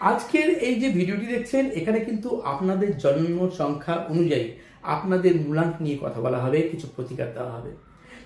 আজকের এই যে ভিডিওটি দেখছেন, এখানে কিন্তু আপনাদের জন্ম সংখ্যা অনুযায়ী আপনাদের মূলাঙ্ক নিয়ে কথা বলা হবে, কিছু প্রতিকার দেওয়া হবে।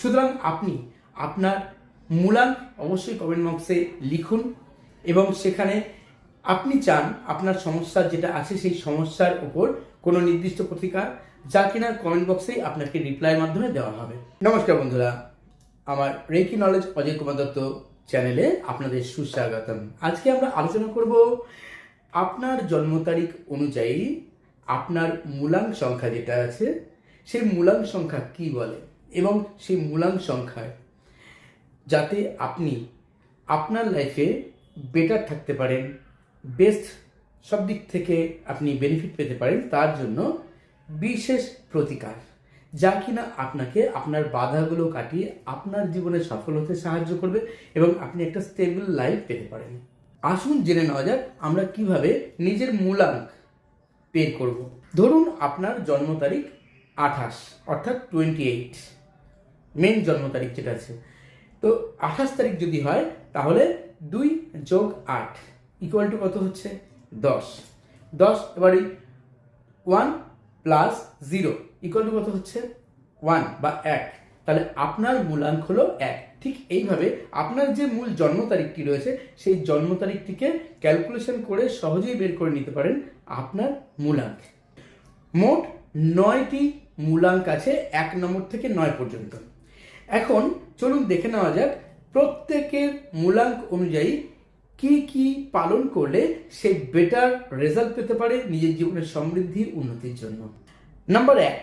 সুতরাং আপনি আপনার মূলাঙ্ক অবশ্যই কমেন্ট বক্সে লিখুন এবং সেখানে আপনি চান আপনার সমস্যা যেটা আছে সেই সমস্যার উপর কোনো নির্দিষ্ট প্রতিকার যা কিনা কমেন্ট বক্সেই আপনাকে রিপ্লাইয়ের মাধ্যমে দেওয়া হবে। নমস্কার বন্ধুরা, আমার রেকি নলেজ অজয় কুমার দত্ত। চ্যানেলে আপনাদের সুস্বাগতম। আজকে আমরা আলোচনা করব আপনার জন্ম তারিখ অনুযায়ী আপনার মূলাঙ্ক সংখ্যা যেটা আছে, সেই মূলাঙ্ক সংখ্যা কি বলে? এবং সেই মূলাঙ্ক সংখ্যায় যাতে আপনি আপনার লাইফে বেটার থাকতে পারেন বেস্ট সব দিক থেকে আপনি বেনিফিট পেতে পারেন, তার জন্য বিশেষ প্রতিকার। যা কিনা আপনাকে আপনার বাধাগুলো কাটিয়ে আপনার জীবনে সফল হতে সাহায্য করবে এবং আপনি একটা স্টেবল লাইফ পেতে পারেন। আসুন জেনে নেওয়া যাক আমরা কীভাবে নিজের মূলাঙ্ক বের করব। ধরুন আপনার জন্ম তারিখ আঠাশ, অর্থাৎ টোয়েন্টি এইট মেন জন্ম তারিখ যেটা আছে। তো আঠাশ তারিখ যদি হয়, তাহলে দুই যোগ আট ইকুয়াল টু কত হচ্ছে? দশ। দশ, এবার one plus zero equal to কত হচ্ছে? ওয়ান বা এক। তাহলে আপনার মূলাঙ্ক হলো এক। ঠিক এইভাবে আপনার যে মূল জন্ম তারিখটি রয়েছে, সেই জন্ম তারিখটিকে ক্যালকুলেশন করে সহজেই বের করে নিতে পারেন আপনার মূলাঙ্ক। মোট নয়টি মূলাঙ্ক আছে এক নম্বর থেকে নয় পর্যন্ত। এখন চলুন দেখে নেওয়া যাক প্রত্যেকের মূলাঙ্ক অনুযায়ী কি কি পালন করলে সে বেটার রেজাল্ট পেতে পারে নিজের জীবনের সমৃদ্ধি উন্নতির জন্য? নাম্বার এক,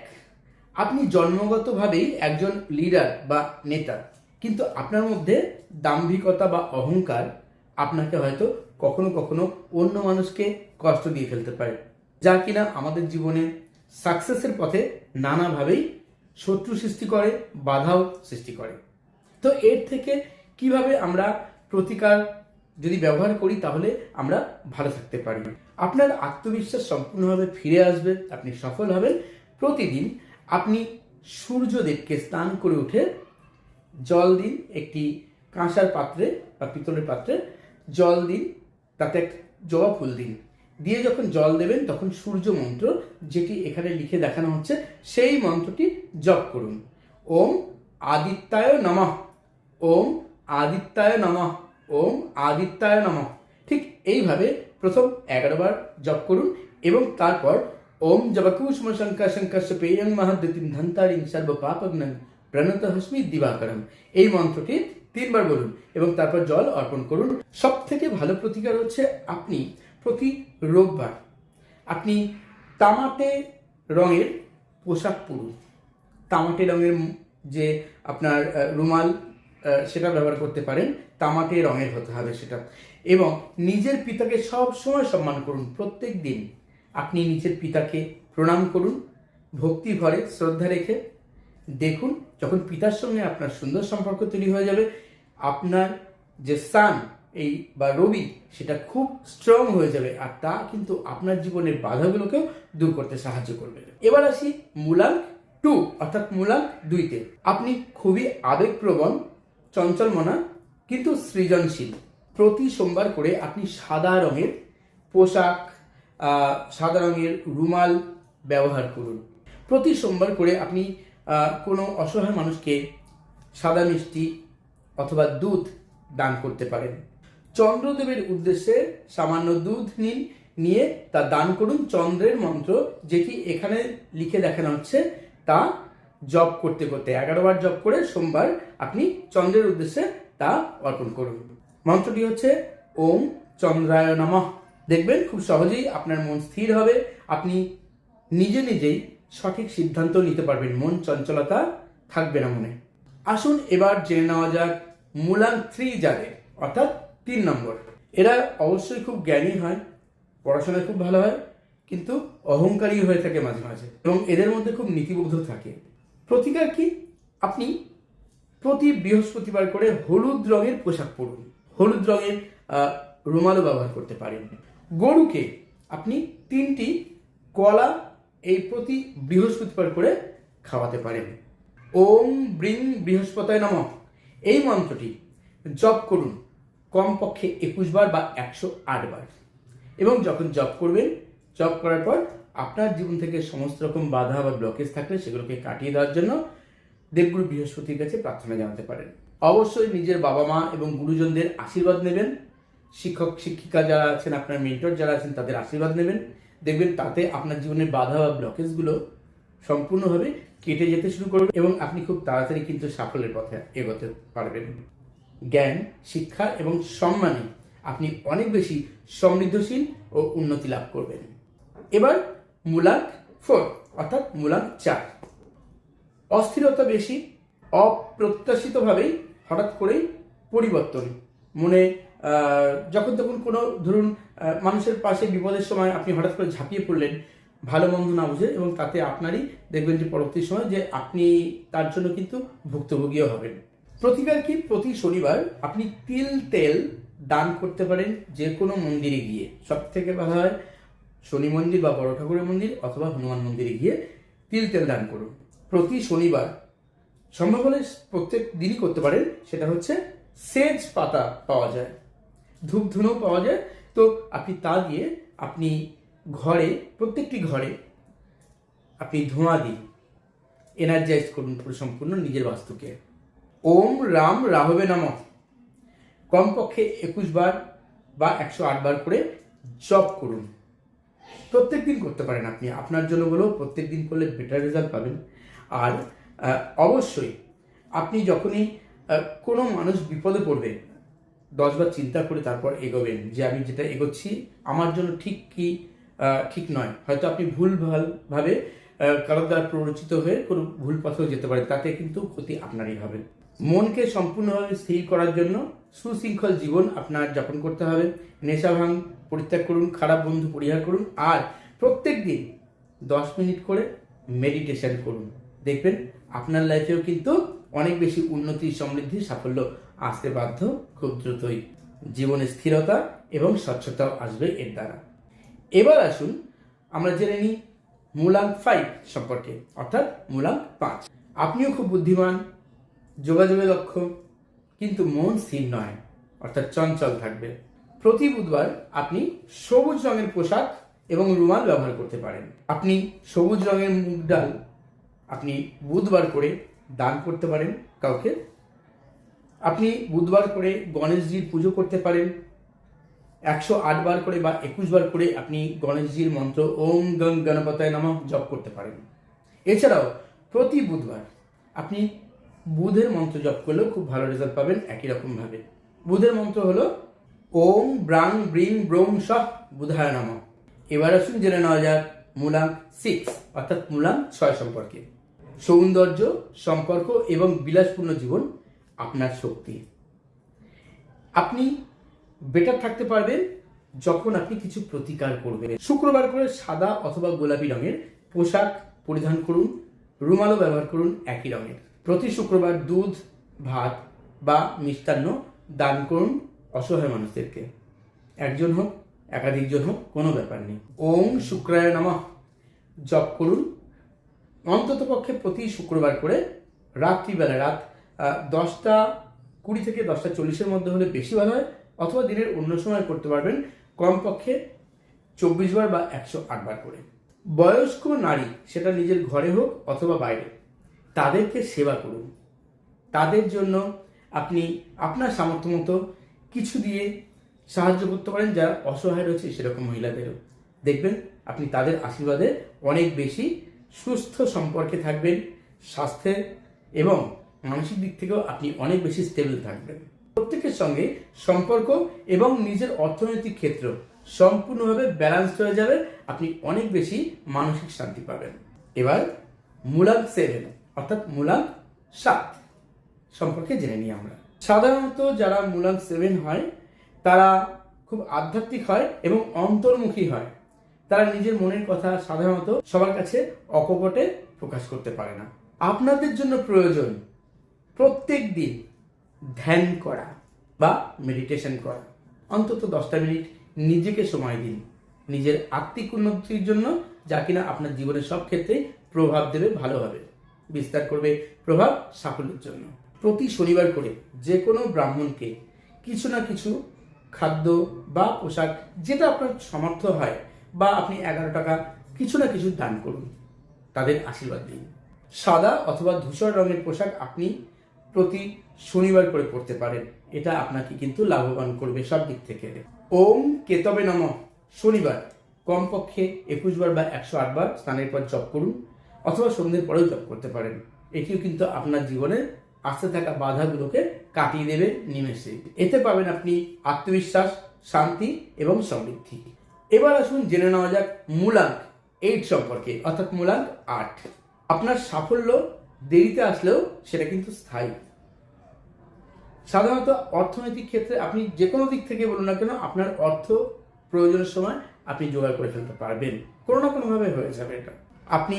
আপনি জন্মগতভাবেই একজন লিডার বা নেতা, কিন্তু আপনার মধ্যে দাম্ভিকতা বা অহংকার আপনাকে হয়তো কখনো কখনো অন্য মানুষকে কষ্ট দিয়ে ফেলতে পারে, যা কিনা আমাদের জীবনে সাকসেসের পথে নানাভাবেই শত্রু সৃষ্টি করে, বাধাও সৃষ্টি করে। তো এর থেকে কীভাবে আমরা প্রতিকার যদি ব্যবহার করি, তাহলে আমরা ভালো থাকতে পারি। আপনার আত্মবিশ্বাস সম্পূর্ণভাবে ফিরে আসবে, আপনি সফল হবেন। প্রতিদিন আপনি সূর্যদেবকে স্নান করে উঠে জল দিন, একটি কাঁসার পাত্রে বা পিতলের পাত্রে জল দিন, তাতে এক জবা ফুল দিন। দিয়ে যখন জল দেবেন, তখন সূর্য মন্ত্র যেটি এখানে লিখে দেখানো হচ্ছে, সেই মন্ত্রটি জপ করুন। ওম আদিত্যায় নমঃ। ওম আদিত্যায় নমঃ। ওম আদিত্যায় নমঃ। ঠিক এইভাবে প্রথম এগারো বার জপ করুন এবং তারপর ওম জবকুষ্ম শঙ্কর শঙ্কর পেয়ং মহাদ্যতিম ধন্তারিং সর্ব পাপগ্নং প্রণত হস্মি দিবাকরম। এই মন্ত্রটি তিনবার বলুন এবং তারপর জল অর্পণ করুন। সব থেকে ভালো প্রতিকার হচ্ছে আপনি প্রতি রোববার আপনি তামাটে রঙের পোশাক পরুন। তামাটে রঙের যে আপনার রুমাল সেটা ব্যবহার করতে পারেন। তামাটে রঙের হতে হবে সেটা। এবং নিজের পিতাকে সব সময় সম্মান করুন। প্রত্যেক দিন আপনি নিজের পিতাকে প্রণাম করুন, ভক্তি ভরে শ্রদ্ধা রেখে দেখুন, যখন পিতার সঙ্গে আপনার সুন্দর সম্পর্ক তৈরি হয়ে যাবে, আপনার যে সান এই বা রবি, সেটা খুব স্ট্রং হয়ে যাবে আর তা কিন্তু আপনার জীবনের বাধাগুলোকেও দূর করতে সাহায্য করবে। এবার আসি মূলাঙ্ক টু অর্থাৎ মূলাঙ্ক দুইতে। আপনি খুবই আবেগপ্রবণ চঞ্চল মনা, কিন্তু সৃজনশীল। প্রতি সোমবার করে আপনি সাদা রঙের পোশাক সাদা রঙের রুমাল ব্যবহার করুন। প্রতি সোমবার করে আপনি কোনো অসহায় মানুষকে সাদা মিষ্টি অথবা দুধ দান করতে পারেন। চন্দ্রদেবের উদ্দেশ্যে সামান্য দুধ নিন, নিয়ে তা দান করুন। চন্দ্রের মন্ত্র যেটি এখানে লিখে দেখানো হচ্ছে, তা জপ করতে করতে, এগারো বার জব করে সোমবার আপনি চন্দ্রের উদ্দেশ্যে তা অর্পণ করুন। মন্ত্রটি হচ্ছে, ওম চন্দ্রায় নমঃ। দেখবেন খুব সহজেই আপনার মন স্থির হবে, আপনি নিজে নিজেই সঠিক সিদ্ধান্ত নিতে পারবেন, মন চঞ্চলতা থাকবে না মনে। আসুন এবার জেনে নেওয়া যাক মূলাং থ্রি যাদের অর্থাৎ তিন নম্বর। এরা অবশ্যই খুব জ্ঞানী হয়, পড়াশোনায় খুব ভালো হয়, কিন্তু অহংকারী হয়ে থাকে মাঝে মাঝে এবং এদের মধ্যে খুব নীতিবোধ থাকে। প্রতিকার কি? আপনি প্রতি বৃহস্পতিবার করে হলুদ রঙের পোশাক পরুন। হলুদ রঙের রুমালও ব্যবহার করতে পারেন। গরুকে আপনি তিনটি কলা এই প্রতি বৃহস্পতিবার করে খাওয়াতে পারেন। ওম ব্রিং বৃহস্পতায় নম। এই মন্ত্রটি জপ করুন কমপক্ষে একুশ বার বা একশো আট বার। এবং যখন জপ করবেন, জপ করার পর আপনার জীবন থেকে সমস্ত রকম বাধা বা ব্লকেজ থাকলে সেগুলোকে কাটিয়ে দেওয়ার জন্য দেবগুরু বৃহস্পতির কাছে প্রার্থনা জানাতে পারেন। অবশ্যই নিজের বাবা মা এবং গুরুজনদের আশীর্বাদ নেবেন। শিক্ষক, শিক্ষিকা যারা আছেন, আপনার মেন্টর যারা আছেন, তাদের আশীর্বাদ নেবেন। দেখবেন তাতে আপনার জীবনের বাধা বা ব্লকেজগুলো সম্পূর্ণভাবে কেটে যেতে শুরু করবে এবং আপনি খুব তাড়াতাড়ি কিন্তু সাফল্যের পথে এগোতে পারবেন। জ্ঞান, শিক্ষা এবং সম্মানে আপনি অনেক বেশি সমৃদ্ধশীল ও উন্নতি লাভ করবেন। এবার মূলাক ফোর, অর্থাৎ মূলাঙ্ক চার। অস্থিরতা বেশি, অপ্রত্যাশিতভাবেই হঠাৎ করেই পরিবর্তন। মনে যখন তখন কোনো, ধরুন মানুষের পাশে বিপদের সময় আপনি হঠাৎ করে ঝাঁপিয়ে পড়লেন, ভালো মন্দ না বুঝে, এবং তাতে আপনারই দেখবেন যে পরবর্তী সময় যে আপনি তার জন্য কিন্তু ভুক্তভোগীও হবেন। প্রতিবার কি প্রতি শনিবার আপনি তিল তেল দান করতে পারেন যে কোনো মন্দিরে গিয়ে? সব থেকে ভালো হয় শনি মন্দির বা বড় ঠাকুরের মন্দির অথবা হনুমান মন্দিরে গিয়ে তিল তেল দান করুন। প্রতি শনিবার সম্ভব হলে প্রত্যেক দিনই করতে পারেন, সেটা হচ্ছে সেজ পাতা পাওয়া যায়। ধূপ ধুনো পাওয়া যায়। তো আপনি তা দিয়ে আপনি ঘরে, প্রত্যেকটি ঘরে আপনি ধোঁয়া দিন। এনার্জাইজ করুন পুরো সম্পূর্ণ নিজের বাস্তুকে। ওম রাম রাহবে নাম। কমপক্ষে একুশ বার বা একশো আট বার করে জপ করুন। প্রত্যেক দিন করতে পারেন আপনি। আপনার জন্য বলেও প্রত্যেক দিন করলে বেটার রেজাল্ট পাবেন। আর অবশ্যই আপনি যখনই কোনো মানুষ বিপদে পড়বে দশবার চিন্তা করে তারপর এগোবেন যে আমি যেটা এগোচ্ছি, আমার জন্য ঠিক কি ঠিক নয়। হয়তো আপনি ভুল ভালভাবে কারোর দ্বারা প্ররোচিত হয়ে কোনো ভুল পথেও যেতে পারেন, তাতে কিন্তু ক্ষতি আপনারই হবে। মনকে সম্পূর্ণভাবে স্থির করার জন্য সুশৃঙ্খল জীবন আপনার যাপন করতে হবে। নেশা ভাঙ, পরিত্যাগ করুন, খারাপ বন্ধু পরিহার করুন, আর প্রত্যেক দিন দশ মিনিট করে মেডিটেশন করুন। দেখবেন আপনার লাইফেও কিন্তু অনেক বেশি উন্নতি, সমৃদ্ধি, সাফল্য আসতে বাধ্য খুব দ্রুতই। জীবনে স্থিরতা এবং স্বচ্ছতাও আসবে এর দ্বারা। এবার আসুন আমরা জেনে নিই মূলাঙ্ক ফাইভ সম্পর্কে, অর্থাৎ মূলাঙ্ক পাঁচ। আপনিও খুব বুদ্ধিমান যোগাযোগে লক্ষ্য, কিন্তু মন স্থির নয়, অর্থাৎ চঞ্চল থাকবে। প্রতি বুধবার আপনি সবুজ রঙের পোশাক এবং রুমাল ব্যবহার করতে পারেন। আপনি সবুজ রঙের মুগ ডাল আপনি বুধবার করে দান করতে পারেন কাউকে। আপনি বুধবার করে গণেশজির পুজো করতে পারেন। একশো আট বার করে বা একুশ বার করে আপনি গণেশজির মন্ত্র ওম গং গণপতায় নম জপ করতে পারেন। এছাড়াও প্রতি বুধবার আপনি বুধের মন্ত্র জপ করলেও খুব ভালো রেজাল্ট পাবেন একই রকমভাবে বুধের মন্ত্র হলো, ওম ব্রাং ব্রিং ব্রোং সহ বুধায় নম। এবার আসুন জেনে নেওয়া যাক মূলাঙ্ক সিক্স অর্থাৎ মূলাঙ্ক ছয় সম্পর্কে। সৌন্দর্য, সম্পর্ক এবং বিলাসপূর্ণ জীবন, আপনার শক্তি। আপনি বেটার থাকতে পারবেন যখন আপনি কিছু প্রতিকার করবেন। শুক্রবার করে সাদা অথবা গোলাপি রঙের পোশাক পরিধান করুন, রুমালও ব্যবহার করুন একই রঙের। প্রতি শুক্রবার দুধ, ভাত বা মিষ্টান্ন দান করুন অসহায় মানুষদেরকে। একজন হোক একাধিকজন হোক, কোনো ব্যাপার নেই। ওম শুক্রায় নমঃ। জপ করুন। অন্তত পক্ষে প্রতি শুক্রবার করে রাত্রিবেলা রাত দশটা কুড়ি থেকে দশটা চল্লিশের মধ্যে হলে বেশি ভালো হয়, অথবা দিনের অন্য সময় করতে পারবেন কমপক্ষে চব্বিশ বার বা একশো আট বার করে। বয়স্ক নারী, সেটা নিজের ঘরে হোক অথবা বাইরে। তাদেরকে সেবা করুন। তাদের জন্য আপনি আপনার সামর্থ্য মতো কিছু দিয়ে সাহায্য করতে পারেন, যারা অসহায় রয়েছে সেরকম মহিলাদেরও। দেখবেন আপনি তাদের আশীর্বাদে অনেক বেশি সুস্থ সম্পর্কে থাকবেন, স্বাস্থ্যে এবং মানসিক দিক থেকেও আপনি অনেক বেশি স্টেবল থাকবেন। প্রত্যেকের সঙ্গে সম্পর্ক এবং নিজের অর্থনৈতিক ক্ষেত্র সম্পূর্ণভাবে ব্যালেন্সড হয়ে যাবে, আপনি অনেক বেশি মানসিক শান্তি পাবেন। এবার মূলাঙ্ক সেভেন। অর্থাৎ মূলাঙ্ক সাত সম্পর্কে জেনে নিই আমরা। সাধারণত যারা মূলাঙ্ক সেভেন হয়, তারা খুব আধ্যাত্মিক হয় এবং অন্তর্মুখী হয়। তারা নিজের মনের কথা সাধারণত সবার কাছে অকপটে প্রকাশ করতে পারে না। আপনাদের জন্য প্রয়োজন প্রত্যেক দিন ধ্যান করা বা মেডিটেশন করা। অন্তত দশটা মিনিট নিজেকে সময় দিন। নিজের আত্মিক উন্নতির জন্য যা কিনা আপনার জীবনের সব ক্ষেত্রে প্রভাব দেবে ভালোভাবে বিস্তার করবে প্রভাব সাফল্যের জন্য। প্রতি শনিবার করে যে কোনো ব্রাহ্মণকে কিছু না কিছু খাদ্য বা পোশাক যেটা আপনার সামর্থ্য হয় বা আপনি এগারো টাকা কিছু না কিছু দান করুন, তাদের আশীর্বাদ দিন। সাদা অথবা ধূসর রঙের পোশাক আপনি প্রতি শনিবার করে পড়তে পারেন, এটা আপনাকে কিন্তু লাভবান করবে সব দিক থেকে। ওম কেতবে নম। শনিবার, কমপক্ষে একুশ বার বা একশো আটবার স্নানের পর জপ করুন অথবা সন্ধ্যের পরেও জপ করতে পারেন। এটিও কিন্তু আপনার জীবনে আসতে থাকা বাধাগুলোকে কাটিয়ে দেবে নিমেষে। এতে পাবেন আপনি আত্মবিশ্বাস, শান্তি এবং সমৃদ্ধি। এবার আসুন জেনে নেওয়া যাক মূলাঙ্ক এইট সম্পর্কে, অর্থাৎ মূলাঙ্ক আট। আপনার সাফল্য দেরিতে আসলেও সেটা কিন্তু স্থায়ী। সাধারণত অর্থনৈতিক ক্ষেত্রে আপনি যে কোনো দিক থেকে বলুন না কেন, আপনার অর্থ প্রয়োজনের সময় আপনি জোগাড় করে ফেলতে পারবেন। কোনো না কোনোভাবে হয়ে যাবে এটা। আপনি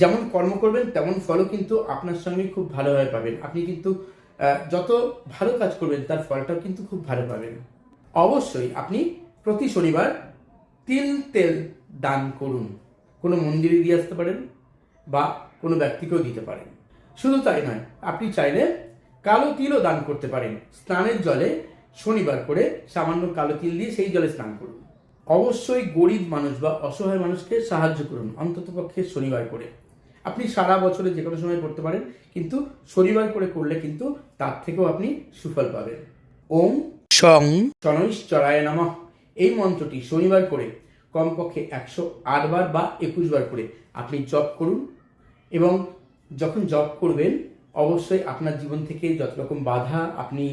যেমন কর্ম করবেন, তেমন ফলও কিন্তু আপনার সঙ্গে খুব ভালোভাবে পাবেন। আপনি কিন্তু যত ভালো কাজ করবেন, তার ফলটাও কিন্তু খুব ভালো পাবেন। অবশ্যই আপনি প্রতি শনিবার তিল তেল দান করুন। কোনো মন্দিরে দিয়ে আসতে পারেন বা কোনো ব্যক্তিকেও দিতে পারেন। শুধু তাই নয়, আপনি চাইলে কালো তিলও দান করতে পারেন। স্নানের জলে শনিবার করে সামান্য কালো তিল দিয়ে সেই জলে স্নান করুন। অবশ্যই গরিব মানুষ বা অসহায় মানুষকে সাহায্য করুন অন্ততপক্ষে শনিবার করে। আপনি সারা বছরে যে কোনো সময় করতে পারেন কিন্তু শনিবার করে করলে কিন্তু তার থেকেও আপনি সুফল পাবেন। ওম সং শনৈশ্চরায় নমঃ। এই মন্ত্রটি শনিবার করে কমপক্ষে একশো আট বার বা একুশ বার করে আপনি জপ করুন এবং যখন জব করবেন অবশ্যই আপনার জীবন থেকে যত রকম বাধা আপনি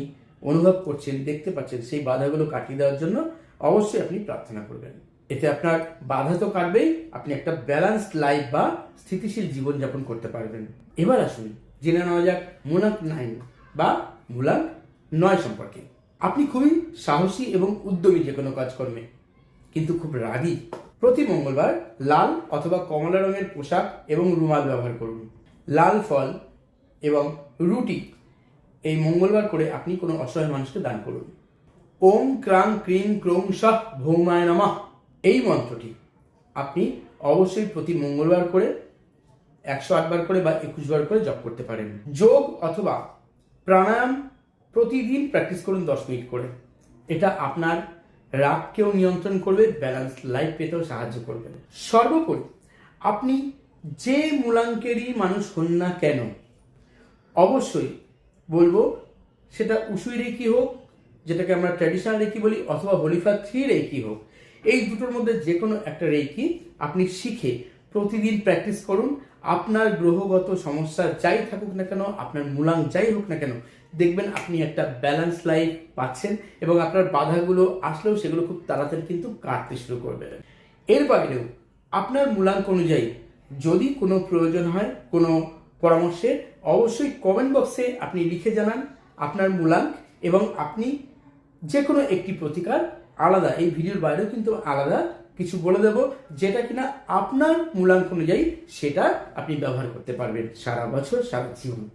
অনুভব করছেন দেখতে পাচ্ছেন সেই বাধাগুলো কাটিয়ে দেওয়ার জন্য অবশ্যই আপনি প্রার্থনা করবেন। এতে আপনার বাধা তো কাটবেই, আপনি একটা ব্যালেন্সড লাইফ বা স্থিতিশীল জীবনযাপন করতে পারবেন। এবার আসুন, জেনে নেওয়া যাক মুলাক নাইন বা মুলাক নয় সম্পর্কে। আপনি খুবই সাহসী এবং উদ্যমী যে কোনো কাজকর্মে, কিন্তু খুব রাগী। প্রতি মঙ্গলবার লাল অথবা কমলা রঙের পোশাক এবং রুমাল ব্যবহার করুন। লাল ফল এবং রুটি, এই মঙ্গলবার করে আপনি কোনো অসহায় মানুষকে দান করুন। ওম ক্রাং ক্রিং ক্রোং সহ ভৌমায় নমঃ। এই মন্ত্রটি আপনি অবশ্যই প্রতি মঙ্গলবার করে, একশো আটবার করে বা একুশ বার করে জপ করতে পারেন। যোগ অথবা প্রাণায়াম প্রতিদিন প্র্যাকটিস করুন দশ মিনিট করে। এটা আপনার রাগকেও নিয়ন্ত্রণ করবে, ব্যালেন্স লাইফ পেতেও সাহায্য করবে। সর্বোপরি আপনি যে মূলাঙ্কেরই মানুষ হন না কেন, অবশ্যই বলব সেটা উসুই রেকি হোক যেটাকে আমরা ট্র্যাডিশনাল রেকি বলি অথবা হলিফা থ্রি রেকি হোক। এই দুটোর মধ্যে যে কোনো একটা রেকি আপনি শিখে প্রতিদিন প্র্যাকটিস করুন। আপনার গ্রহগত সমস্যা যাই থাকুক না কেন, আপনার মূলাং যাই হোক না কেন, দেখবেন আপনি একটা ব্যালেন্স লাইফ পাচ্ছেন এবং আপনার বাধাগুলো আসলেও সেগুলো খুব তাড়াতাড়ি কিন্তু কাটতে শুরু করবে। এর বাইরেও আপনার মূলাঙ্ক অনুযায়ী যদি কোনো প্রয়োজন হয়, কোনো পরামর্শে অবশ্যই কমেন্ট বক্সে আপনি লিখে জানান আপনার মূলাঙ্ক এবং আপনি যে কোনো একটি প্রতিকার আলাদা। এই ভিডিওর বাইরেও কিন্তু আলাদা কিছু বলে দেব, যেটা কিনা আপনার মূলাঙ্ক অনুযায়ী সেটা আপনি ব্যবহার করতে পারবেন সারা বছর, সারা জীবন।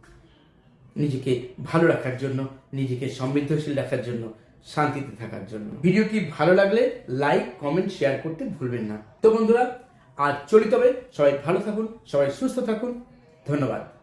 নিজেকে ভালো রাখার জন্য, নিজেকে সমৃদ্ধশীল রাখার জন্য, শান্তিতে থাকার জন্য। ভিডিওটি ভালো লাগলে লাইক, কমেন্ট, শেয়ার করতে ভুলবেন না। তো বন্ধুরা, আজ চলিত হবে। সবাই ভালো থাকুন, সবাই সুস্থ থাকুন। ধন্যবাদ।